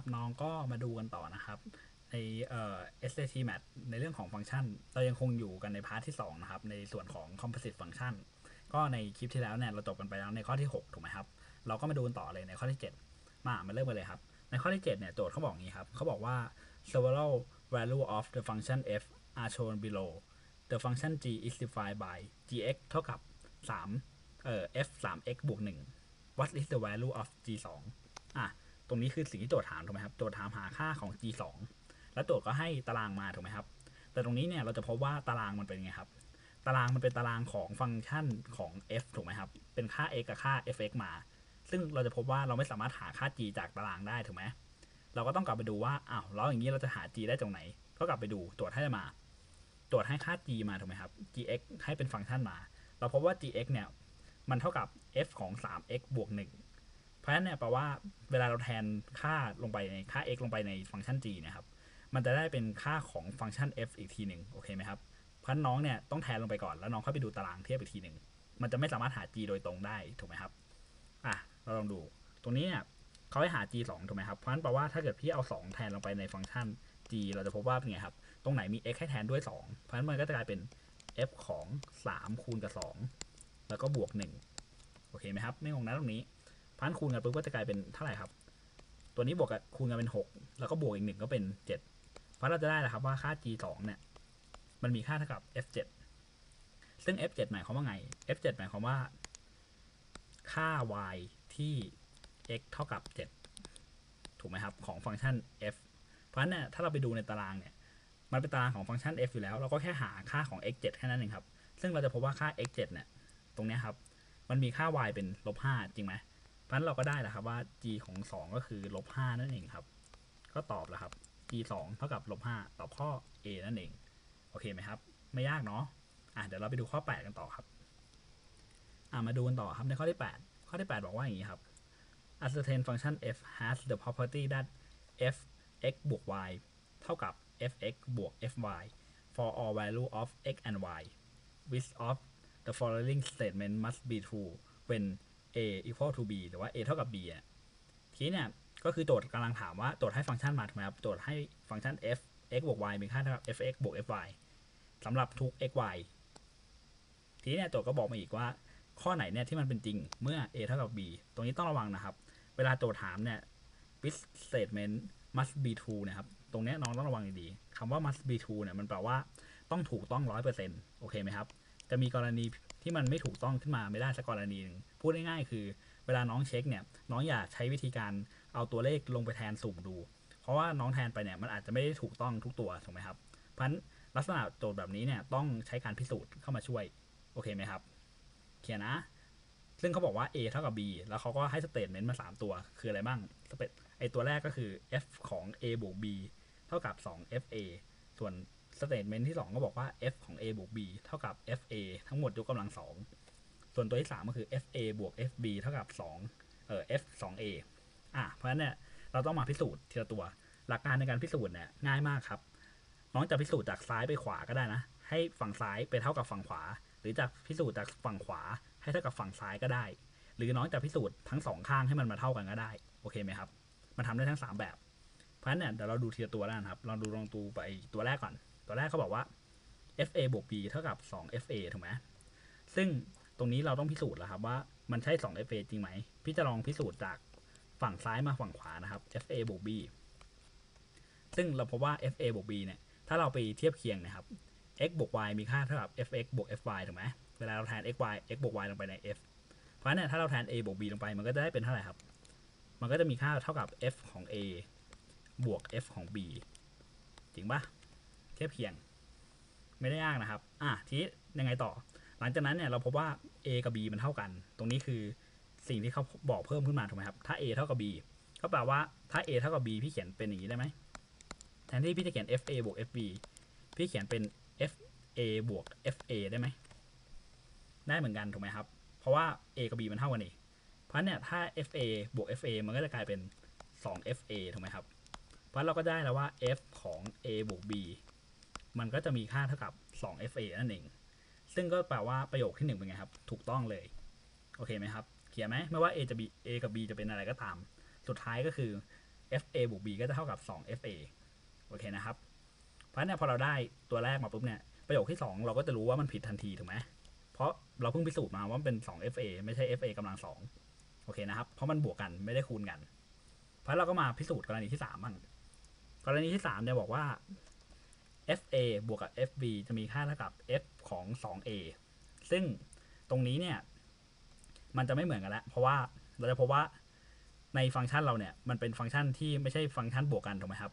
ครับ น้องก็มาดูกันต่อนะครับ ในเอ่อ SAT Math ในเรื่องของฟังก์ชัน เรายังคงอยู่กันในพาร์ทที่ 2 นะครับ ในส่วนของ Composite Function ก็ในคลิปที่แล้วเนี่ยเราจบกันไปแล้วในข้อที่ 6 ถูกไหมครับ เราก็มาดูกันต่อเลยในข้อที่ 7 มามาเริ่มกันเลยครับ ในข้อที่ 7 เนี่ยโจทย์เขาบอกงี้ครับเขาบอกว่า several value of the function f are shown below the function g is defined by gx เท่ากับ3เอ่อ f 3 x บวก1 what is the value of g 2อะ ตรงนี้คือสิ่งที่โจทย์ถามถูกไหมครับโจทย์ถามหาค่าของ g 2แล้วโจทย์ก็ให้ตารางมาถูกไหมครับ แต่ตรงนี้เนี่ยเราจะพบว่าตารางมันเป็นไงครับ ตารางมันเป็นตารางของฟังก์ชันของ f ถูกไหมครับ เป็นค่า x กับค่า fx มา ซึ่งเราจะพบว่าเราไม่สามารถหาค่า g จากตารางได้ถูกไหมเราก็ต้องกลับไปดูว่าอ้าวแล้วอย่างนี้เราจะหา g ได้ตรงไหน ก็กลับไปดูตรวจให้มาตรวจให้ค่า g มาถูกไหมครับ gx ให้เป็นฟังก์ชันมา เราพบว่า gx เนี่ยมันเท่ากับ f ของ 3x บวก1 เพราะฉะนั้นเนี่ยแปลว่าเวลาเราแทนค่าลงไปในค่า x ลงไปในฟังก์ชัน g นะครับ มันจะได้เป็นค่าของฟังก์ชัน f อีกทีหนึ่งโอเคไหมครับ เพราะฉะนั้นน้องเนี่ยต้องแทนลงไปก่อนแล้วน้องค่อยไปดูตารางเทียบอีกทีหนึ่งมันจะไม่สามารถหา g โดยตรงได้ถูกไหมครับอะเราลองดู ตรงนี้เนี่ยเขาให้หา g 2ถูกไหมครับ เพราะฉะนั้นแปลว่าถ้าเกิดพี่เอา 2 แทนลงไปในฟังก์ชัน g เราจะพบว่าเป็นไงครับ ตรงไหนมี x ให้แทนด้วย 2 เพราะฉะนั้นมันก็จะกลายเป็น f ของ 3 คูณกับ 2 แล้วก็บวก 1 โอเคไหมครับ ไม่งงนะตรงนี้ พันคูณกันปุ๊บก็จะกลายเป็นเท่าไหร่ครับ ตัวนี้บวกกับคูณกันเป็น 6 แล้วก็บวกอีกหนึ่งก็เป็น7เพราะเราจะได้แล้วครับว่าค่า g 2เนี่ยมันมีค่าเท่ากับ f 7ซึ่ง f 7หมายความว่าไง f 7หมายความว่า ค่า y ที่ x เท่ากับ 7 ถูกไหมครับ ของฟังก์ชัน f เพราะฉะนั้นเนี่ยถ้าเราไปดูในตารางเนี่ยมันเป็นตารางของฟังก์ชัน f อยู่แล้ว เราก็แค่หาค่าของ x 7แค่นั้นเองครับ ซึ่งเราจะพบว่าค่า x 7เนี่ย ตรงนี้ครับ มันมีค่า y เป็นลบ5จริงไหม เพราะนั้นเราก็ได้แล้วครับว่า g ของ 2 ก็คือลบ5นั่นเองครับ ก็ตอบแล้วครับ g 2เท่ากับลบ5ตอบข้อ a นั่นเอง โอเคไหมครับ ไม่ยากเนาะอะเดี๋ยวเราไปดูข้อ 8 กันต่อครับอะมาดูกันต่อครับในข้อที่ 8 ข้อที่ 8 บอกว่าอย่างนี้ครับ ascertain function f has the property that f x บวก y เท่ากับ fx บวก fy for all value of x and y which of the following statement must be true when a equal to b หรือว่า a เท่ากับ b อะทีนี้เนี่ยก็คือโจทย์กำลังถามว่าโจทย์ให้ฟังก์ชันมาถูกไหมครับโจทย์ให้ฟังก์ชัน f x บวก y มีค่าเท่ากับ fx บวก fy สำหรับทุก x y ทีนี้เนี่ยโจทย์ก็บอกมาอีกว่า ข้อไหนเนี่ยที่มันเป็นจริงเมื่อ a เท่ากับ b ตรงนี้ต้องระวังนะครับ เวลาโจทย์ถามเนี่ย this statement must be true นะครับ ตรงเนี้ยน้องต้องระวังดีๆคำว่า must be true เนี่ยมันแปลว่าต้องถูกต้องร้อยเปอร์เซ็นต์โอเคไหมครับ จะมีกรณี ที่มันไม่ถูกต้องขึ้นมาไม่ได้สักกรณีหนึ่งพูดง่ายๆคือ เวลาน้องเช็คเนี่ยน้องอย่าใช้วิธีการเอาตัวเลขลงไปแทนสุ่มดู เพราะว่าน้องแทนไปเนี่ยมันอาจจะไม่ได้ถูกต้องทุกตัวถูกไหมครับ เพราะฉะนั้นลักษณะโจทย์แบบนี้เนี่ยต้องใช้การพิสูจน์เข้ามาช่วยโอเคไหมครับเขียนนะ ซึ่งเขาบอกว่า a เท่ากับ b แล้วเขาก็ให้สเตทเมนต์มา 3 ตัวคืออะไรบ้างสเปไอตัวแรกก็คือ f ของ a บวก b เท่ากับ 2 fa ส่วน สเตทเมนต์ที่ 2 ก็บอกว่า f ของ a บวก b เท่ากับ fa ทั้งหมดยกกำลัง 2 ส่วนตัวที่ 3 ก็คือ fa บวก fb เท่ากับ2เอ่อ f 2a อะเพราะฉะนั้นเนี่ยเราต้องมาพิสูจน์ทีละตัว หลักการในการพิสูจน์เนี่ยง่ายมากครับน้องจะพิสูจน์จากซ้ายไปขวาก็ได้นะ ให้ฝั่งซ้ายไปเท่ากับฝั่งขวา หรือจากพิสูจน์จากฝั่งขวา ให้เท่ากับฝั่งซ้ายก็ได้ หรือน้องจะพิสูจน์ทั้งสองข้างให้มันมาเท่ากันก็ได้โอเคไหมครับ มันทำได้ทั้ง 3 แบบ เพราะฉะนั้นเนี่ยเดี๋ยวเราดูทีละตัวแล้วนะครับลองดูลองดูไปตัวแรกก่อน ตัวแรกเขาบอกว่า fa บวก b เท่ากับ 2 fa ถูกไหมซึ่งตรงนี้เราต้องพิสูจน์แล้วครับว่ามันใช่ 2 fa จริงไหม พี่จะลองพิสูจน์จากฝั่งซ้ายมาฝั่งขวานะครับ fa บวก b ซึ่งเราพบว่า fa บวก b เนี่ย ถ้าเราไปเทียบเคียงนะครับ x บวก y มีค่าเท่ากับ fx บวก fy ถูกไหมเวลาเราแทน x y x บวก y ลงไปใน f เพราะฉะนั้นถ้าเราแทน a บวก b ลงไป มันก็จะได้เป็นเท่าไหร่ครับ มันก็จะมีค่าเท่ากับ f ของ a บวก f ของ b จริงปะ ทียบเคียง ไม่ได้ยากนะครับ อะทีนี้ยังไงต่อ หลังจากนั้นเนี่ยเราพบว่า a กับ b มันเท่ากัน ตรงนี้คือสิ่งที่เขาบอกเพิ่มขึ้นมาถูกไหมครับ ถ้า a เท่ากับ b ก็แปลว่าถ้า a เท่ากับ b พี่เขียนเป็นอย่างนี้ได้ไหมแทนที่พี่จะเขียน fa บวก fb พี่เขียนเป็น fa บวก fa ได้ไหมได้เหมือนกันถูกไหมครับ เพราะว่า a กับ b มันเท่ากันนี่เพราะเนี่ยถ้า fa บวก fa มันก็จะกลายเป็น 2 fa ถูกไหมครับ เพราะเราก็ได้แล้วว่า f ของ a บวก b มันก็จะมีค่าเท่ากับ 2 fa นั่นเอง ซึ่งก็แปลว่าประโยคที่หนึ่งเป็นไงครับ ถูกต้องเลย โอเคไหมครับ เขียนไหมไม่ว่า a จะ b a กับ b จะเป็นอะไรก็ตาม สุดท้ายก็คือ fa บวก b ก็จะเท่ากับ 2 fa โอเคนะครับ เพราะฉะนั้นเนยพอเราได้ตัวแรกมาปุ๊บเนี่ย ประโยคที่ 2 เราก็จะรู้ว่ามันผิดทันทีถูกไหมเพราะเราเพิ่งพิสูจน์มาว่ามันเป็น 2 fa ไม่ใช่ fa กำลัง2โอเคนะครับ เพราะมันบวกกันไม่ได้คูณกัน เพราะฉะนั้นเราก็มาพิสูจน์กรณีที่3บ้างกรณีที่3เนี่ยบอกว่า fa บวกกับ fb จะมีค่าเท่ากับ f ของ 2a ซึ่งตรงนี้เนี่ย มันจะไม่เหมือนกันล้วเพราะว่าเราจะพบว่าในฟังก์ชันเราเนี่ย มันเป็นฟังก์ชันที่ไม่ใช่ฟังก์ชันบวกกันถูกไหมครับ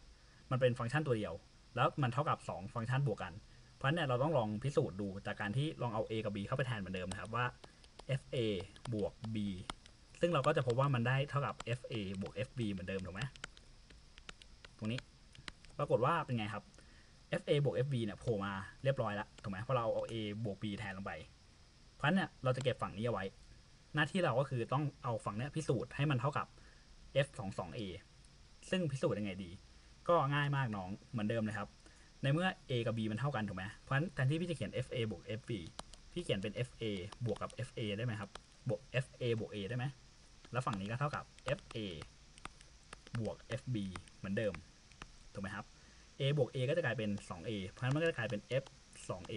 มันเป็นฟังก์ชันตัวเดียว แล้วมันเท่ากับ 2 ฟังก์ชันบวกกัน เพราะฉะนั้นเนี่ยเราต้องลองพิสูจน์ดูจากการที่ลองเอา a กับ b เข้าไปแทนเหมือนเดิมนะครับว่า fa บวก b ซึ่งเราก็จะพบว่ามันได้เท่ากับ fa บวก fb เหมือนเดิมถูกไหมตรงนี้ ปรากฏว่าเป็นไงครับ fa บวก fb เนี่ยโผล่มาเรียบร้อยแล้วถูกไหมเพราะเราเอา a บวก b แทนลงไป เพราะฉะนั้นเนี่ยเราจะเก็บฝั่งนี้เอาไว้ หน้าที่เราก็คือต้องเอาฝั่งเนี้ยพิสูจน์ให้มันเท่ากับ f ของ 2a ซึ่งพิสูจน์ยังไงดี ก็ง่ายมากน้องเหมือนเดิมเลยครับ ในเมื่อ a กับ b มันเท่ากันถูกไหมเพราะฉะนั้นแทนที่พี่จะเขียน fa บวก fb พี่เขียนเป็น fa บวกกับ fa ได้ไหมครับบวก fa บวก a ได้ไหมแล้วฝั่งนี้ก็เท่ากับ fa บวก fb เหมือนเดิมถูกไหมครับ a บวก a ก็จะกลายเป็น 2a เพราะฉะนั้นมันก็จะกลายเป็น f 2a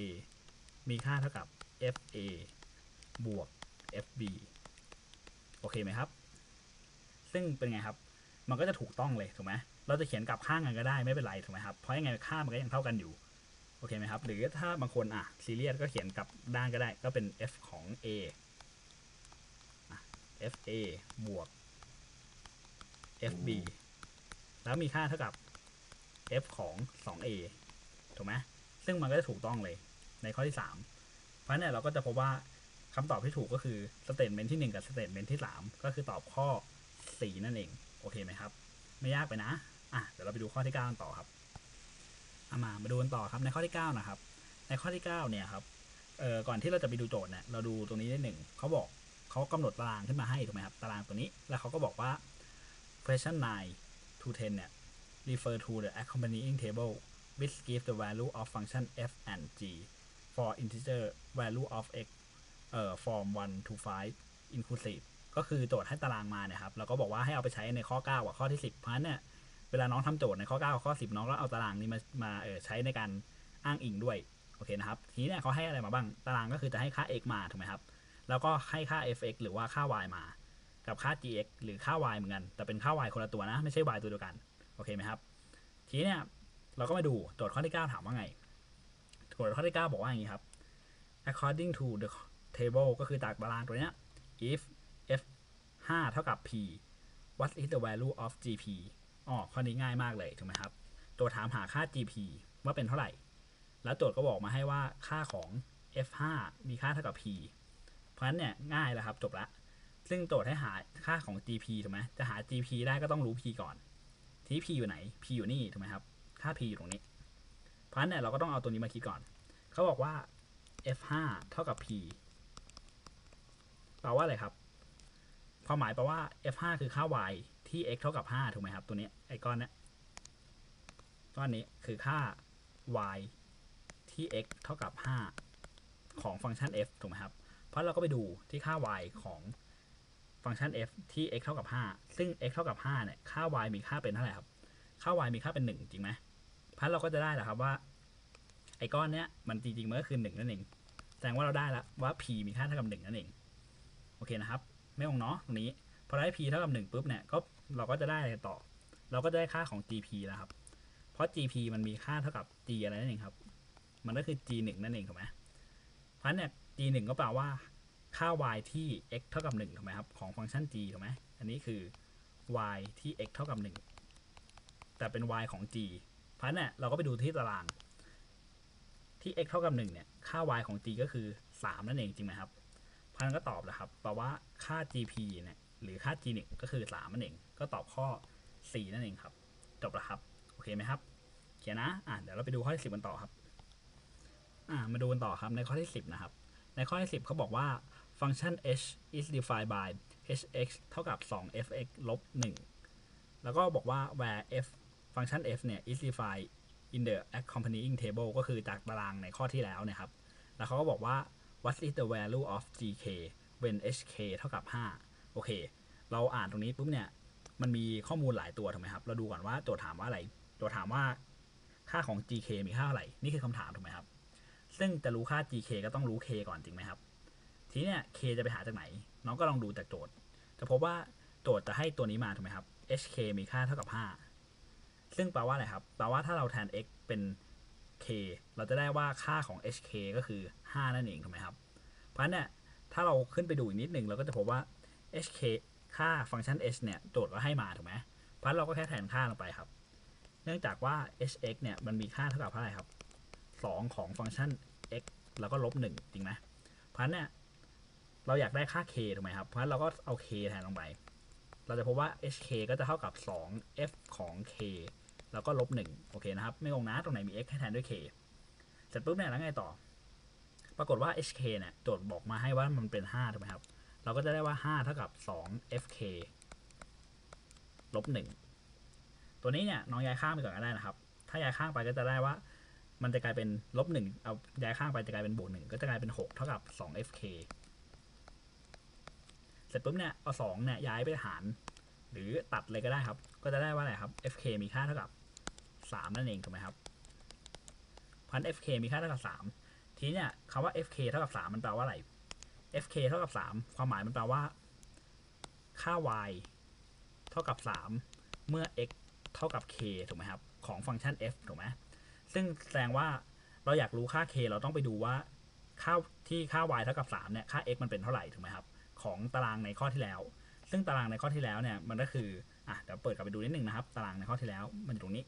มีค่าเท่ากับ fa บวก fb โอเคไหมครับ ซึ่งเป็นไงครับ มันก็จะถูกต้องเลยถูกไหมเราจะเขียนกลับข้างกันก็ได้ไม่เป็นไรถูกไหมครับ เพราะยังไงค่ามันก็ยังเท่ากันอยู่ โอเคไหมครับ หรือถ้าบางคนอะซีเรียสก็เขียนกลับด้านก็ได้ ก็เป็น f ของ a อะ fa บวก fb แล้วมีค่าเท่ากับ f ของ 2a ถูกไหมซึ่งมันก็จะถูกต้องเลยในข้อที่ 3 เพราะเนี่ยเราก็จะพบว่าคำตอบที่ถูกก็คือสเตทเมนที่ 1 กับสเตทเมนที่ 3 ก็คือตอบข้อ 4 นั่นเอง โอเคไหมครับ ไม่ยากไปนะ อะ เดี๋ยวเราไปดูข้อที่ 9กันต่อครับเอามามาดูกันต่อครับในข้อที่ 9 นะครับ ในข้อที่ 9 เนี่ยครับ เอ่อ ก่อนที่เราจะไปดูโจทย์เนี่ย เราดูตรงนี้ได้หนึ่ง เขาบอกเขากำหนดตารางขึ้นมาให้ถูกไหมครับ ตารางตัวนี้ แล้วเขาก็บอกว่า question 9 to 10 เนี่ย refer to the accompanying table which give the value of function f and g for integer value of x เอ่อ form 1 to 5 inclusive ก็คือโจทย์ให้ตารางมาเนี่ยครับ แล้วก็บอกว่าให้เอาไปใช้ในข้อ 9 กับข้อที่ 10 เพราะฉะนั้นเนี่ยเวลาน้องทำโจทย์ในข้อ 9 กับข้อ 10 น้องก็เอาตารางนี้มามาเออใช้ในการอ้างอิงด้วย โอเคนะครับ ทีนี้เนี่ยเขาให้อะไรมาบ้าง ตารางก็คือจะให้ค่า x มาถูกไหมครับ แล้วก็ให้ค่า fx หรือว่าค่า y มา กับค่า gx หรือค่า y เหมือนกัน แต่เป็นค่า y คนละตัวนะ ไม่ใช่ y ตัวเดียวกัน อเคไหมครับ ทีนี้เนี่ยเราก็มาดูโจทย์ข้อที่ 9 ถามว่าไงโจทย์ข้อที่ 9 บอกว่าอย่างนี้ครับ according to the table ก็คือจากตารางตัวเนี้ย if f 5 เท่ากับ p what is the value of gp อ๋อข้อนี้ง่ายมากเลยถูกไหมครับ ตัวถามหาค่า gp ว่าเป็นเท่าไหร่ แล้วโจทย์ก็บอกมาให้ว่าค่าของ f 5มีค่าเท่ากับ p เพราะฉะนั้นเนี่ยง่ายแล้วครับจบละ ซึ่งโจทย์ให้หาค่าของ gp ถูกไหมจะหา gp ได้ก็ต้องรู้ p ก่อน ที่ p อยู่ไหน p อยู่นี่ถูกไหมครับ ค่า p อยู่ตรงนี้ เพราะฉะนั้นเนี่ยเราก็ต้องเอาตัวนี้มาคิดก่อน เขาบอกว่า f 5เท่ากับ p แปลว่าอะไรครับ ความหมายแปลว่า f 5คือค่า y ที่ x เท่ากับ 5 ถูกไหมครับ ตัวนี้ไอ้ก้อนเนี้ยก้อนนี้คือค่า y ที่ x เท่ากับ 5 ของฟังก์ชัน f ถูกไหมครับ เพราะเราก็ไปดูที่ค่า y ของ ฟังก์ชัน f ที่ x เท่ากับ 5 ซึ่ง x เท่ากับ 5 เนี่ย ค่า y มีค่าเป็นเท่าไหร่ครับ ค่า y มีค่าเป็น 1 จริงไหมเพราะเราก็จะได้แหละครับว่า ไอ้ก้อนเนี้ยมันจริงๆมันก็คือ1นั่นเอง แสดงว่าเราได้แล้วว่า p มีค่าเท่ากับ 1 นั่นเอง โอเคนะครับ ไม่งงเนาะตรงนี้ พอได้ p เท่ากับ 1ปุ๊บเนี่ย ก็เราก็จะได้อะไรต่อ เราก็จะได้ค่าของ gp แล้วครับ เพราะ gp มันมีค่าเท่ากับ g อะไรนั่นเองครับ มันก็คือ g 1นั่นเองถูกไหมเพราะฉะนั้นเนี่ย g 1ก็แปลว่า ค่า y ที่ x เท่ากับ1ถูกไหมครับของฟังก์ชัน g ถูกไหมอันนี้คือ y ที่ x เท่ากับ 1 แต่เป็น y ของ g เพราะนั้นเนี่ยเราก็ไปดูที่ตาราง ที่ x เท่ากับ 1 เนี่ย ค่า y ของ g ก็คือ 3 นั่นเองจริงไหมครับเพราะนั้นก็ตอบแล้วครับแปลว่าค่า gp เนี่ยหรือค่า g 1ก็คือ 3 นั่นเอง ก็ตอบข้อ 4 นั่นเองครับ จบแล้วครับ โอเคไหมครับเขียนนะอะเดี๋ยวเราไปดูข้อที่ 10 กันต่อครับ อ่ามาดูกันต่อครับในข้อที่ 10 นะครับ ในข้อที่ 10เขาบอกว่า function h is defined by hx เท่ากับ 2fx ลบ 1 แล้วก็บอกว่า where f function f เนี่ย is defined in the accompanying table ก็คือจากตารางในข้อที่แล้วนะครับ แล้วเขาก็บอกว่า what is the value of gk when hk เท่ากับ 5 โอเค เราอ่านตรงนี้ปุ๊บเนี่ย มันมีข้อมูลหลายตัวถูกไหมครับ เราดูก่อนว่าโจทย์ถามว่าอะไร โจทย์ถามว่าค่าของ gk มีค่าเท่าไหร่ นี่คือคำถามถูกไหมครับ ซึ่งจะรู้ค่า gk ก็ต้องรู้ k ก่อนจริงไหมครับ ทีเนี้ย k จะไปหาจากไหน น้องก็ลองดูจากโจทย์ จะพบว่าโจทย์จะให้ตัวนี้มาถูกไหมครับ hk มีค่าเท่ากับ 5 ซึ่งแปลว่าอะไรครับ แปลว่าถ้าเราแทน x เป็น k เราจะได้ว่าค่าของ hk ก็คือ 5 นั่นเองถูกไหมครับ เพราะฉะนั้นเนี่ยถ้าเราขึ้นไปดูอีกนิดหนึ่งเราก็จะพบว่า hk ค่าฟังก์ชัน h เนี่ยโจทย์ก็ให้มาถูกไหมเพราะฉะนั้นเราก็แค่แทนค่าลงไปครับ เนื่องจากว่า hx เนี่ยมันมีค่าเท่ากับเท่าไหร่ครับ 2 ของฟังก์ชัน x แล้วก็ลบ1จริงไหมเพราะฉะนั้นเนี่ย เราอยากได้ค่า k ถูกไหมครับ เพราะฉะนั้นเราก็เอา k แทนลงไป เราจะพบว่า hk ก็จะเท่ากับ 2 f ของ k แล้วก็ลบ1โอเคนะครับ ไม่งงนะ ตรงไหนมี x ให้แทนด้วย k เสร็จปุ๊บเนี่ยแล้วไงต่อ ปรากฏว่า hk เนี่ยโจทย์บอกมาให้ว่ามันเป็น 5 ถูกไหมครับ เราก็จะได้ว่า 5 เท่ากับ 2 fk ลบ1ตัวนี้เนี่ยน้องย้ายข้างไปก่อนก็ได้นะครับ ถ้าย้ายข้างไปก็จะได้ว่า มันจะกลายเป็นลบหนึ่งเอาย้ายข้างไปจะกลายเป็นบวกหนึ่งก็จะกลายเป็นหกเท่ากับสอง fk เสร็จปุ๊บเนี่ยเอาสองเนี่ยย้ายไปหาร หรือตัดเลยก็ได้ครับ ก็จะได้ว่าอะไรครับ fk มีค่าเท่ากับสามนั่นเองถูกไหมครับพัน fk มีค่าเท่ากับสามทีเนี่ยคำว่า fk เท่ากับสามมันแปลว่าอะไร fk เท่ากับสามความหมายมันแปลว่า ค่า y เท่ากับสามเมื่อ x เท่ากับ k ถูกไหมครับ ของฟังก์ชัน f ถูกไหมซึ่งแสดงว่าเราอยากรู้ค่า k เราต้องไปดูว่าค่าที่ค่า y เท่ากับ3เนี่ยค่า x มันเป็นเท่าไหร่ถูกไหมครับ ของตารางในข้อที่แล้ว ซึ่งตารางในข้อที่แล้วเนี่ยมันก็คืออะเดี๋ยวเปิดกลับไปดูนิดหนึ่งนะครับ ตารางในข้อที่แล้วมันอยู่ตรงนี้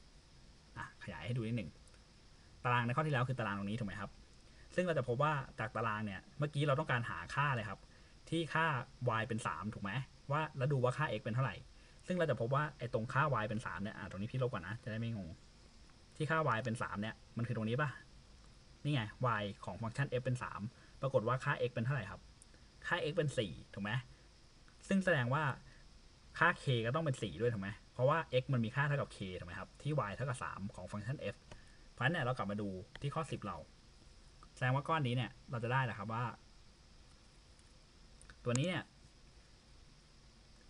อะขยายให้ดูนิดหนึ่งตารางในข้อที่แล้วคือตารางตรงนี้ถูกไหมครับ ซึ่งเราจะพบว่าจากตารางเนี่ยเมื่อกี้เราต้องการหาค่าเลยครับ ที่ค่า y เป็น 3 ถูกไหมว่าแล้วดูว่าค่า x เป็นเท่าไหร่ ซึ่งเราจะพบว่าไอ้ตรงค่า y เป็น3เนี่ยอะตรงนี้พี่ลบก่อนนะจะได้ไม่งงที่ค่า y เป็น3เนี่ยมันคือตรงนี้ป่ะนี่ไง y ของฟังก์ชัน f เป็น 3 ปรากฏว่าค่า x เป็นเท่าไหร่ครับ ค่า x เป็น4ถูกไหมซึ่งแสดงว่าค่า k ก็ต้องเป็น 4 ด้วยถูกไหมเพราะว่า x มันมีค่าเท่ากับ k ถูกไหมครับ ที่ y เท่ากับ 3 ของฟังก์ชัน f เพราะฉะนั้นเนี่ยเรากลับมาดูที่ข้อ 10 เรา แสดงว่าก้อนนี้เนี่ยเราจะได้แหะครับว่า ตัวนี้เนี่ย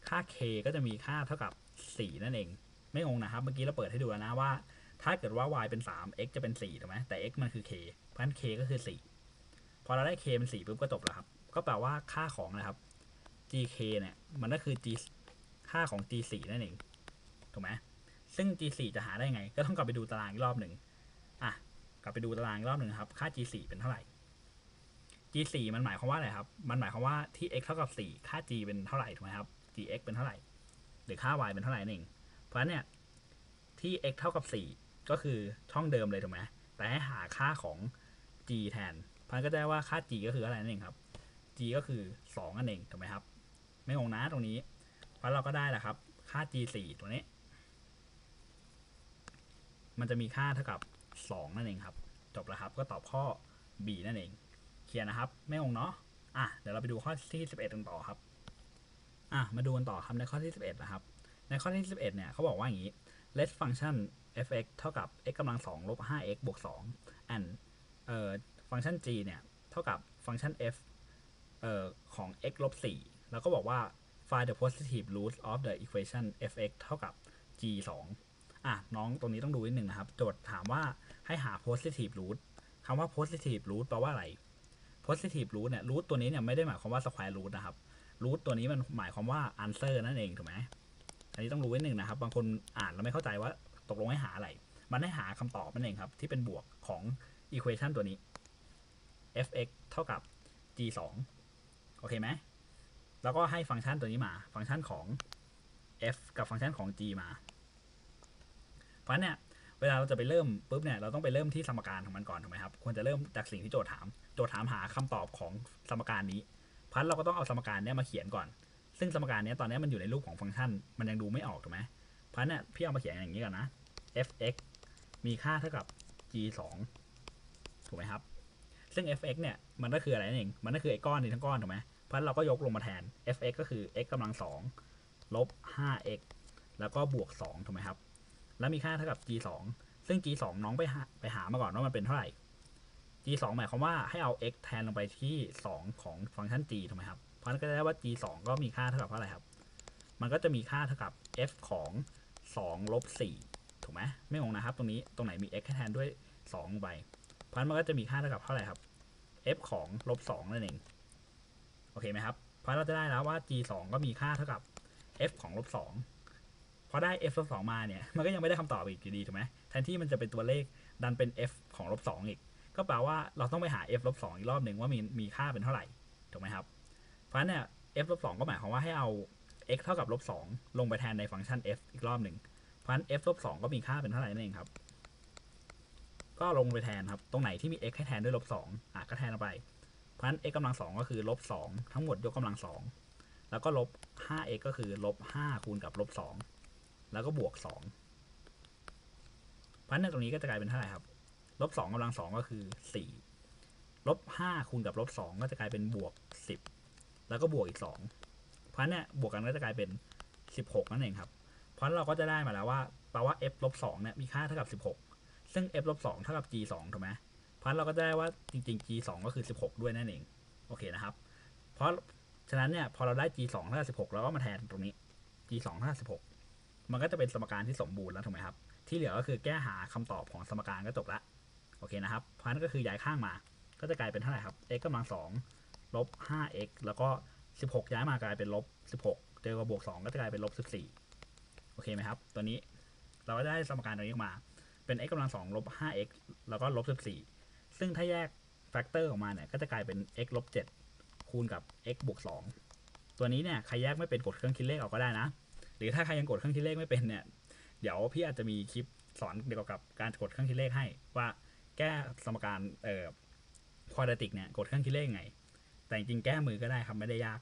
ค่า k ก็จะมีค่าเท่ากับ 4 นั่นเอง ไม่งงนะครับ เมื่อกี้เราเปิดให้ดูแล้วนะว่า ถ้าเกิดว่า y เป็น 3 x จะเป็น4ถูกไหมแต่ x มันคือ k เพราะฉะนั้น k ก็คือ 4 พอเราได้ k เป็น4ปุ๊บก็จบแล้วครับ ก็แปลว่าค่าของนะครับ gk เนี่ยมันก็คือ g ค่าของ g 4 นั่นเองถูกไหมซึ่ง g 4 จะหาได้ไง ก็ต้องกลับไปดูตารางอีกรอบหนึ่งอะกลับไปดูตารางอีกรอบหนึ่งครับ ค่า g 4 เป็นเท่าไหร่ g 4 มันหมายความว่าอะไรครับ มันหมายความว่าที่ x เท่ากับ 4 ค่า g เป็นเท่าไหร่ถูกไหมครับ gx เป็นเท่าไหร่ หรือค่า y เป็นเท่าไหร่นั่นเอง เพราะฉะนั้นเนี่ยที่ x เท่ากับ 4 ก็คือช่องเดิมเลยถูกไหมแต่ให้หาค่าของ g แทน เพราะนั้นก็ได้ว่าค่า g ก็คืออะไรนั่นเองครับ g ก็คือ 2 นั่นเองถูกไหมครับ ไม่งงนะตรงนี้ เพราะเราก็ได้แหละครับ ค่า g 4ตัวนี้ มันจะมีค่าเท่ากับ 2 นั่นเองครับ จบแล้วครับก็ตอบข้อ b นั่นเอง เคลียร์นะครับ ไม่งงเนาะอะเดี๋ยวเราไปดูข้อที่ 11กันต่อครับอะมาดูกันต่อครับในข้อที่ 11 นะครับ ในข้อที่ 11 เนี่ยเขาบอกว่าอย่างนี้ let function f(x) เท่ากับ x กำลัง2ลบ 5x บวก2 and เอ่อฟังก์ชัน g เนี่ย เท่ากับฟังก์ชัน f เอ่อของ x ลบ4แล้วก็บอกว่า find the positive root of the equation f(x) เท่ากับ g 2อะน้องตรงนี้ต้องดูนิดหนึ่งนะครับ โจทย์ถามว่าให้หา positive root คำว่า positive root แปลว่าอะไร positive root เนี่ย root ตัวนี้เนี่ยไม่ได้หมายความว่า square root นะครับ root ตัวนี้มันหมายความว่า answer นั่นเองถูกไหมอันนี้ต้องรู้ไว้หนึ่งนะครับ บางคนอ่านแล้วไม่เข้าใจว่าตกลงให้หาอะไร มันให้หาคำตอบนั่นเองครับ ที่เป็นบวกของ equation ตัวนี้ f(x) เท่ากับ g 2 โอเคไหมแล้วก็ให้ฟังก์ชันตัวนี้มา ฟังก์ชันของ f กับฟังก์ชันของ g มา เพราะฉะนั้นเนี่ยเวลาเราจะไปเริ่มปุ๊บเนี่ยเราต้องไปเริ่มที่สมการของมันก่อนถูกไหมครับควรจะเริ่มจากสิ่งที่โจทย์ถาม โจทย์ถามหาคำตอบของสมการนี้เพราะฉะนั้นเราก็ต้องเอาสมการเนี้ยมาเขียนก่อน ซึ่งสมการเนี้ยตอนนี้มันอยู่ในรูปของฟังก์ชัน มันยังดูไม่ออกถูกไหมเพราะฉะนั้นเนี่ยพี่เอามาเขียนอย่างนี้ก่อนนะ f(x) มีค่าเท่ากับ g 2ถูกไหมครับ ซึ่ง f(x) เนี่ยมันก็คืออะไรนั่นเองมันก็คือไอ้ก้อนนี้ทั้งก้อนถูกไหมเพราะฉะนั้นเราก็ยกลงมาแทน f(x) ก็คือ x กำลัง2ลบ 5x แล้วก็บวก2ถูกไหมครับ แล้วมีค่าเท่ากับ g 2ซึ่ง g 2น้องไปหาไปหามาก่อนว่ามันเป็นเท่าไหร่ g 2หมายความว่าให้เอา x แทนลงไปที่ 2 ของฟังก์ชัน g ถูกไหมครับ เพราะฉะนั้นก็จะได้ว่า g 2ก็มีค่าเท่ากับเท่าไหร่ครับ มันก็จะมีค่าเท่ากับ f ของ2ลบ4ถูกไหมไม่งงนะครับ ตรงนี้ ตรงไหนมี x แทนด้วย2ใบเพราะฉะนั้นมันก็จะมีค่าเท่ากับเท่าไหร่ครับ f ของลบ2นั่นเอง โอเคไหมครับ เพราะเราจะได้แล้วว่า g 2ก็มีค่าเท่ากับ f ของลบ2พอได้ f ลบ2มาเนี่ย มันก็ยังไม่ได้คำตอบอีกอยู่ดีถูกไหมแทนที่มันจะเป็นตัวเลขดันเป็น f ของลบ2อีก ก็แปลว่าเราต้องไปหา f ลบ2อีกรอบหนึ่งว่ามีมีค่าเป็นเท่าไหร่ถูกไหมครับ เพราะฉะนั้นเนี่ย f ลบ2ก็หมายความว่าให้เอา x เท่ากับลบ2ลงไปแทนในฟังก์ชัน f อีกรอบหนึ่ง เพราะฉะนั้น f ลบ2ก็มีค่าเป็นเท่าไหร่นั่นเองครับ ก็ลงไปแทนครับ ตรงไหนที่มี x ให้แทนด้วยลบ2อะก็แทนลงไป เพราะฉะนั้น x กำลัง2ก็คือลบ2ทั้งหมดยกกำลัง2แล้วก็ลบ 5x ก็คือลบ 5 คูณกับลบ 2 แล้วก็บวก 2 เพราะฉะนั้นตรงนี้ก็จะกลายเป็นเท่าไหร่ครับ ลบ 2กำลัง 2 ก็คือ 4 ลบ 5 คูณกับลบ 2 ก็จะกลายเป็นบวก 10 แล้วก็บวกอีก 2 เพราะฉะนั้นเนี่ยบวกกันก็จะกลายเป็น 16 นั่นเองครับ เพราะฉะนั้นเราก็จะได้มาแล้วว่าแปลว่า f ลบ 2 เนี่ยมีค่าเท่ากับ16 ซึ่ง f ลบ2เท่ากับ g 2ถูกไหมเพราะฉะนั้นเราก็จะได้ว่าจริงๆ g 2ก็คือ16ด้วยนั่นเอง โอเคนะครับ เพราะฉะนั้นเนี่ยพอเราได้ g 2เท่ากับ16เราก็มาแทนตรงนี้ g 2เท่ากับ16มันก็จะเป็นสมการที่สมบูรณ์แล้วถูกไหมครับ ที่เหลือก็คือแก้หาคำตอบของสมการก็จบละ โอเคนะครับ เพราะนั้นก็คือย้ายข้างมา ก็จะกลายเป็นเท่าไหร่ครับ x กำลัง2ลบ 5x แล้วก็16ย้ายมากลายเป็นลบ16เจอกับบวก2ก็จะกลายเป็นลบ14โอเคไหมครับ ตัวนี้เราก็ได้สมการตัวนี้ออกมา เป็น x กำลัง2ลบ 5x แล้วก็ลบ 14 ซึ่งถ้าแยกแฟกเตอร์ออกมาเนี่ย ก็จะกลายเป็น x ลบ 7 คูณกับ x บวก 2 ตัวนี้เนี่ย ใครแยกไม่เป็นกดเครื่องคิดเลขเอาก็ได้นะ หรือถ้าใครยังกดเครื่องคิดเลขไม่เป็นเนี่ย เดี๋ยวพี่อาจจะมีคลิปสอนเกี่ยวกับการกดเครื่องคิดเลขให้ ว่าแก้สมการเอ่อควอดรติกเนี่ยกดเครื่องคิดเลขไง แต่จริงแก้มือก็ได้ครับไม่ได้ยาก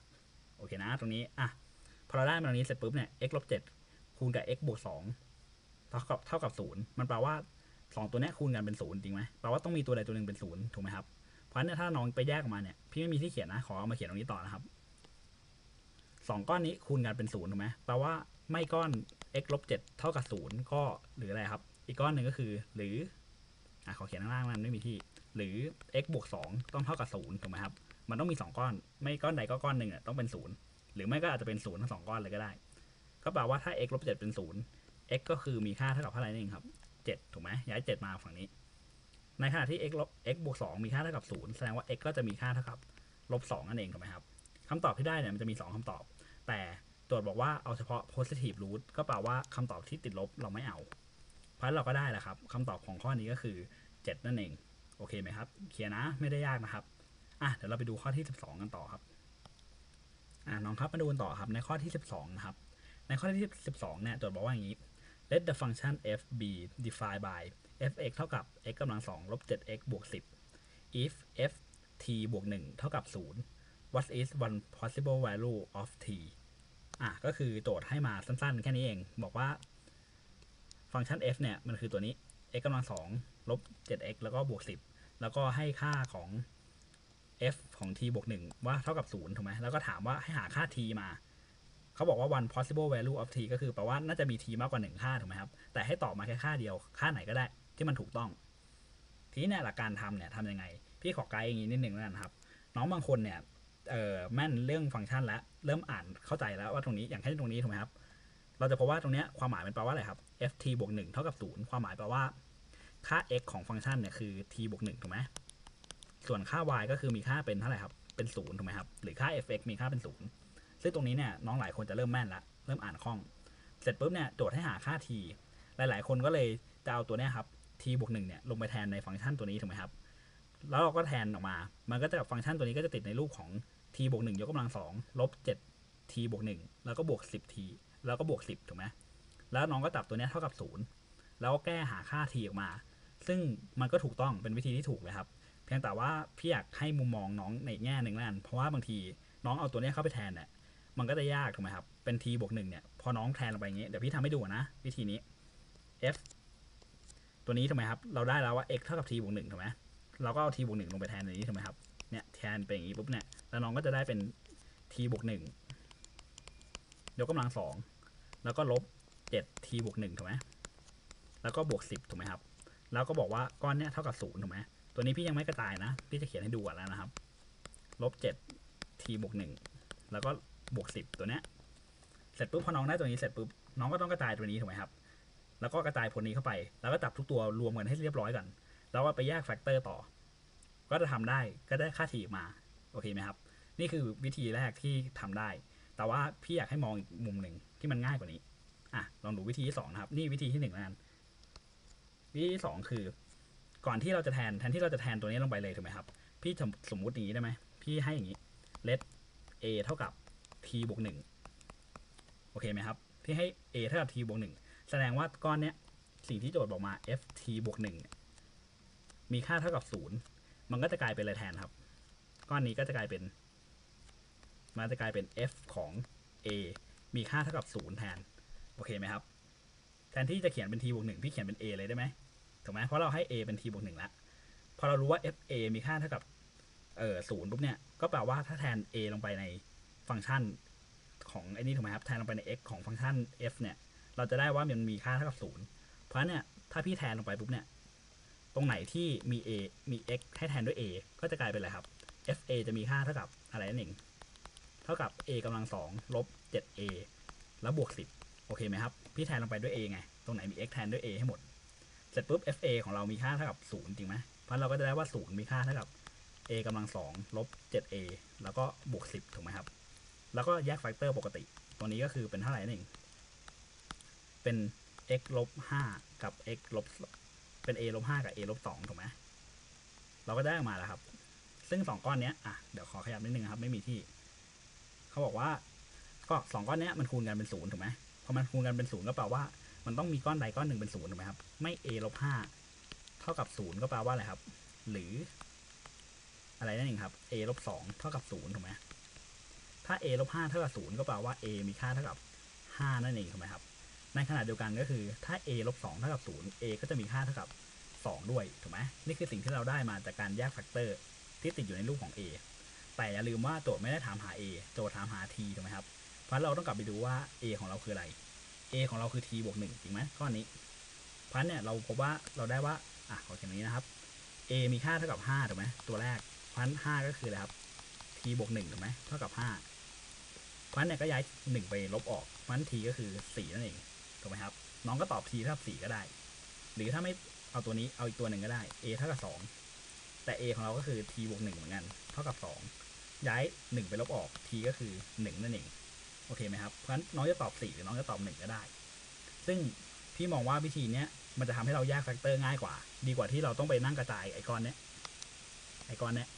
โอเคนะ ตรงนี้ อะ พอเราได้มาตรงนี้เสร็จปุ๊บเนี่ย x ลบ 7 คูณกับ x บวก 2 เท่ากับเท่ากับ0มันแปลว่า2ตัวนี้คูณกันเป็น0จริงไหมแปลว่าต้องมีตัวใดตัวหนึ่งเป็น0ถูกไหมครับเพราะฉะนั้นถ้าน้องไปแยกออกมาเนี่ยพี่ไม่มีที่เขียนนะขอเอามาเขียนตรงนี้ต่อนะครับสองก้อนนี้คูณกันเป็นศูนย์ถูกไหมแปลว่าไม่ก้อน x ลบเจ็ดเท่ากับศูนย์ก็หรืออะไรครับ อีกก้อนหนึ่งก็คือ หรืออะขอเขียนข้างล่างมันไม่มีที่ หรือ x บวกสองต้องเท่ากับศูนย์ถูกไหมครับ มันต้องมีสองก้อน ไม่ก้อนใดก็ก้อนหนึ่งอะต้องเป็นศูนย์หรือไม่ก็อาจจะเป็นศูนย์ทั้งสองก้อนเลยก็ได้ ก็แปลว่าถ้า x ลบเจ็ดเป็นศูนย์ x ก็คือมีค่าเท่ากับเท่าไหร่นั่นเองครับเจ็ดถูกไหมย้ายเจ็ดมาฝั่งนี้ ในขณะที่ x ลบ x บวกสองมีค่าเท่ากับศูนย์แสดงว่า x ก็จะมีค่าเท่ากับลบสองนั่นเองถูกไหมครับคำตอบที่ได้เนี่ยมันจะมีสองคำตอบ แต่ตรวจบอกว่าเอาเฉพาะ positive root ก็แปลว่าคำตอบที่ติดลบเราไม่เอา เพราะนั้นเราก็ได้แหละครับคำตอบของข้อนี้ก็คือ 7 นั่นเอง โอเคไหมครับเคลียร์นะไม่ได้ยากนะครับอะเดี๋ยวเราไปดูข้อที่ 12 กันต่อครับอะน้องครับมาดูกันต่อครับในข้อที่ 12นะครับในข้อที่ 12เนี่ยโจทย์บอกว่าอย่างนี้ let the function f be defined by fx เท่ากับ x กำลัง2ลบ 7x บวก 10 if f t บวก 1 เท่ากับ 0 what is one possible value of t อะก็คือโจทย์ให้มาสั้นๆ แค่นี้เอง บอกว่า ฟังก์ชัน f เนี่ย มันคือตัวนี้ x กำลัง2ลบ 7x แล้วก็บวก 10 แล้วก็ให้ค่าของ f ของ t บวก 1 ว่าเท่ากับ 0 ถูกไหมแล้วก็ถามว่าให้หาค่า t มา เขาบอกว่า one possible value of t ก็คือแปลว่าน่าจะมี t มากกว่า1ค่าถูกไหมครับ แต่ให้ตอบมาแค่ค่าเดียว ค่าไหนก็ได้ที่มันถูกต้อง ทีนี้เนี่ยหลักการทำเนี่ยทำยังไง พี่ขอไกด์อย่างนี้นิดหนึ่งแล้วกันครับ น้องบางคนเนี่ยเออแม่นเรื่องฟังก์ชันแล้วเริ่มอ่านเข้าใจแล้วว่าตรงนี้อย่างเช่นตรงนี้ถูกไหมครับ เราจะพบว่าตรงเนี้ยความหมายมันแปลว่าอะไรครับ ft บวก1เท่ากับ0ความหมายแปลว่าค่า x ของฟังก์ชันเนี่ยคือ t บวก1ถูกไหมส่วนค่า y ก็คือมีค่าเป็นเท่าไหร่ครับ เป็น0ถูกไหมครับ หรือค่า fx มีค่าเป็น0 ซึ่งตรงนี้เนี่ยน้องหลายคนจะเริ่มแม่นละเริ่มอ่านคล่อง เสร็จปุ๊บเนี่ยโจทย์ให้หาค่า t หลาย ๆ คนก็เลยจะเอาตัวเนี้ยครับ t บวก1เนี่ยลงไปแทนในฟังก์ชันตัวนี้ถูกไหมครับ แล้วเราก็แทนออกมา มันก็จะฟังก์ชันตัวนี้ก็จะติดในรูปของ t บวก1ยกกำลัง2ลบ7 t บวก1แล้วก็บวก10 t แล้วก็บวก10ถูกไหมแล้วน้องก็จับตัวเนี้ยเท่ากับ0แล้วก็แก้หาค่า t ออกมา ซึ่งมันก็ถูกต้องเป็นวิธีที่ถูกเลยครับ เพียงแต่ว่าพี่อยากให้มุมมองน้องในแง่หนึ่งแล้วกันเพราะว่าบางทีน้องเอาตัวเนี้ยเข้าไปแทนเนี่ย มันก็จะยากถูกไหมครับ เป็น t บวก1เนี่ย พอน้องแทนลงไปอย่างงี้ เดี๋ยวพี่ทำให้ดูนะวิธีนี้ f ตัวนี้ถูกไหมครับ เราได้แล้วว่า x เท่ากับ t บวก1ถูกไหมเราก็เอา t บวก1ลงไปแทนในนี้ถูกไหมครับ เนี่ยแทนเป็นอย่างนี้ปุ๊บเนี่ย แล้วน้องก็จะได้เป็น t บวก1ยกกำลังสองแล้วก็ลบ7 t บวก1ถูกไหมแล้วก็บวก10ถูกไหมครับ แล้วก็บอกว่าก้อนเนี้ยเท่ากับ0ถูกไหมตัวนี้พี่ยังไม่กระจายนะ พี่จะเขียนให้ดูก่อนแล้วนะครับ ลบ7 t บวก1แล้วก็ บวก10ตัวเนี้ยเสร็จปุ๊บพอน้องได้ตัวนี้เสร็จปุ๊บน้องก็ต้องกระจายตัวนี้ถูกไหมครับ แล้วก็กระจายผลนี้เข้าไป แล้วก็จับทุกตัวรวมกันให้เรียบร้อยกันแล้วก็ไปแยกแฟกเตอร์ต่อ ก็จะทำได้ก็ได้ค่าที่มาโอเคไหมครับ นี่คือวิธีแรกที่ทำได้ แต่ว่าพี่อยากให้มองอีกมุมหนึ่งที่มันง่ายกว่านี้อะลองดูวิธีที่สองนะครับ นี่วิธีที่หนึ่งแล้วกันวิธีที่สองคือ ก่อนที่เราจะแทนแทนที่เราจะแทนตัวนี้ลงไปเลยถูกไหมครับ พี่สมมุติอย่างนี้ได้ไหมพี่ให้อย่างนี้ let a เท่ากับ t บวกหนึ่งโอเคไหมครับพี่ให้ a เท่ากับ t บวกหนึ่งแสดงว่าก้อนเนี้ยสิ่งที่โจทย์บอกมา f t บวกหนึ่งมีค่าเท่ากับศูนย์มันก็จะกลายเป็นอะไรแทนครับ ก้อนนี้ก็จะกลายเป็น มันจะกลายเป็น f ของ a มีค่าเท่ากับศูนย์แทน โอเคไหมครับ แทนที่จะเขียนเป็น t บวกหนึ่งพี่เขียนเป็น a เลยได้ไหมถูกไหมเพราะเราให้ a เป็น t บวกหนึ่งแล้วพอเรารู้ว่า f a มีค่าเท่ากับเออศูนย์ปุ๊บเนี่ย ก็แปลว่าถ้าแทน a ลงไปใน ฟังก์ชันของไอ้นี่ถูกไหมครับแทนลงไปใน x ของฟังก์ชัน f เนี่ย เราจะได้ว่ามันมีค่าเท่ากับศูนย์เพราะฉะนั้นเนี่ยถ้าพี่แทนลงไปปุ๊บเนี่ย ตรงไหนที่มี a มี x ให้แทนด้วย a ก็จะกลายเป็นอะไรครับ f a จะมีค่าเท่ากับอะไรนั่นเองเท่ากับ a กำลังสองลบ 7a แล้วบวก 10 โอเคไหมครับ พี่แทนลงไปด้วย a ไง ตรงไหนมี x แทนด้วย a ให้หมด เสร็จปุ๊บ fa ของเรามีค่าเท่ากับ0จริงไหมเพราะเราก็จะได้ว่า 0 มีค่าเท่ากับ a กำลังสองลบ 7a แล้วก็บวก 10 ถูกไหมครับ แล้วก็แยกแฟกเตอร์ปกติตรงนี้ก็คือเป็นเท่าไหร่นั่นเอง เป็น x ลบ5กับ x ลบเป็น a ลบ5กับ a ลบ2ถูกไหมเราก็ได้ออกมาแล้วครับ ซึ่ง2ก้อนเนี้ยอะเดี๋ยวขอขยับนิดนึงครับ ไม่มีที่ เขาบอกว่า ก็2ก้อนเนี้ยมันคูณกันเป็นศูนย์ถูกไหมพอมันคูณกันเป็นศูนย์ก็แปลว่า มันต้องมีก้อนใดก้อนหนึ่งเป็นศูนย์ถูกไหมครับ ไม่ a ลบ5เท่ากับศูนย์ก็แปลว่าอะไรครับ หรือ อะไรนั่นเองครับ a ลบ2เท่ากับศูนย์ถูกไหม ถ้า a ลบ5เท่ากับศูนย์ก็แปลว่า a มีค่าเท่ากับ 5 นั่นเองถูกไหมครับ ในขณะเดียวกันก็คือถ้า a ลบ2เท่ากับ0 a ก็จะมีค่าเท่ากับ 2 ด้วยถูกไหมนี่คือสิ่งที่เราได้มาจากการแยกแฟกเตอร์ที่ติดอยู่ในรูปของ a แต่อย่าลืมว่าโจทย์ไม่ได้ถามหา a โจทย์ถามหา t ถูกไหมครับ เพราะเราต้องกลับไปดูว่า a ของเราคืออะไร a ของเราคือ t บวก1จริงไหมข้อนี้เพราะฉะนั้นเนี่ยเราพบว่าเราได้ว่าอะขอเขียนนี้นะครับ a มีค่าเท่ากับ5ถูกไหมตัวแรกเพราะฉะนั้น5ก็คืออะไรครับ t บวก1ถูกไหมเท่ากับ5 เพราะฉะนั้นเนี่ยก็ย้าย1ไปลบออกเพราะฉะนั้น t ก็คือ4นั่นเองถูกไหมครับ น้องก็ตอบ t เท่ากับ4ก็ได้ หรือถ้าไม่เอาตัวนี้เอาอีกตัวหนึ่งก็ได้ a เท่ากับ2แต่ a ของเราก็คือ t บวก1เหมือนกันเท่ากับ2ย้าย1ไปลบออก t ก็คือ1นั่นเองโอเคไหมครับเพราะฉะนั้นน้องจะตอบ4หรือน้องจะตอบ1ก็ได้ ซึ่งพี่มองว่าวิธีเนี้ยมันจะทำให้เราแยกแฟกเตอร์ง่ายกว่า ดีกว่าที่เราต้องไปนั่งกระจายไอคอนเนี้ยไอคอนเนี้ย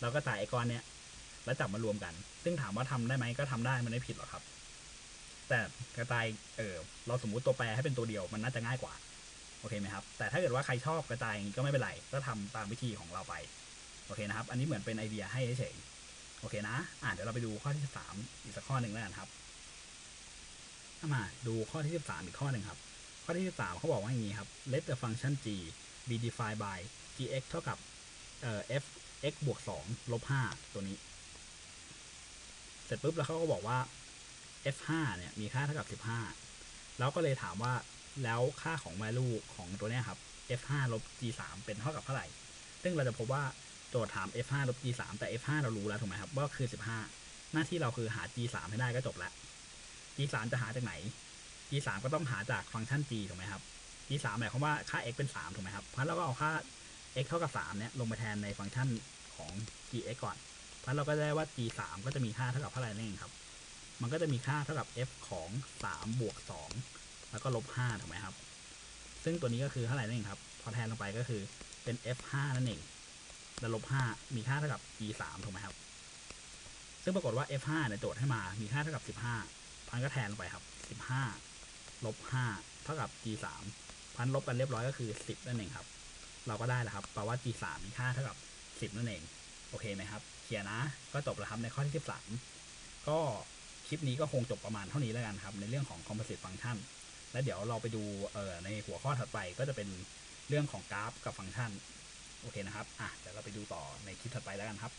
เราก็จ่ายไอคอนเนี้ย แล้วจับมารวมกัน ซึ่งถามว่าทำได้ไหมก็ทำได้มันไม่ผิดหรอกครับ แต่กระจายเออเราสมมุติตัวแปรให้เป็นตัวเดียวมันน่าจะง่ายกว่าโอเคไหมครับ แต่ถ้าเกิดว่าใครชอบกระจายอย่างนี้ก็ไม่เป็นไร ก็ทำตามวิธีของเราไป โอเคนะครับ อันนี้เหมือนเป็นไอเดียให้เฉยโอเคนะ อ่าเดี๋ยวเราไปดูข้อที่สามอีกสักข้อหนึ่งแล้วกันครับมาดูข้อที่สิบสามอีกข้อหนึ่งครับ ข้อที่สิบสามเขาบอกว่าอย่างนี้ครับ let the function g be defined by gx เท่ากับเอ่อ f x บวกสองลบห้าตัวนี้ เสร็จปุ๊บแล้วเขาก็บอกว่า f5 เนี่ยมีค่าเท่ากับ 15 แล้วก็เลยถามว่าแล้วค่าของ value ของตัวเนี้ยครับ f5 ลบ g3 เป็นเท่ากับเท่าไหร่ ซึ่งเราจะพบว่าโจทย์ถาม f5 ลบ g3 แต่ f5 เรารู้แล้วถูกไหมครับว่าคือ 15 หน้าที่เราคือหา g3 ให้ได้ก็จบละ g3 จะหาจากไหน g3 ก็ต้องหาจากฟังก์ชัน g ถูกไหมครับ g3 หมายความว่าค่า x เป็น3ถูกไหมครับเพราะเราก็เอาค่า x เท่ากับ3เนี่ยลงไปแทนในฟังก์ชันของ gx ก่อน เพราะเราก็ได้ว่า g3 ก็จะมีค่าเท่ากับเท่าไหร่นั่นเองครับ มันก็จะมีค่าเท่ากับ f ของ3บวก2แล้วก็ลบ5ถูกไหมครับ ซึ่งตัวนี้ก็คือเท่าไหร่นั่นเองครับ พอแทนลงไปก็คือเป็น f 5นั่นเอง แล้วลบ5มีค่าเท่ากับ g 3ถูกไหมครับ ซึ่งปรากฏว่า f 5เนี่ยโจทย์ให้มา มีค่าเท่ากับ 15 พันก็แทนลงไปครับ 15ลบ5เท่ากับ g 3พันลบกันเรียบร้อยก็คือ 10 นั่นเองครับ เราก็ได้แล้วครับ แปลว่า g 3มีค่าเท่ากับ 10 นั่นเอง โอเคไหมครับ เคลียร์นะ ก็จบแล้วครับในข้อที่ 13 ก็คลิปนี้ก็คงจบประมาณเท่านี้แล้วกันครับ ในเรื่องของ composite function แล้วเดี๋ยวเราไปดูเอ่อในหัวข้อถัดไปก็จะเป็นเรื่องของกราฟกับฟังก์ชัน โอเคนะครับ อะเดี๋ยวเราไปดูต่อในคลิปถัดไปแล้วกันครับ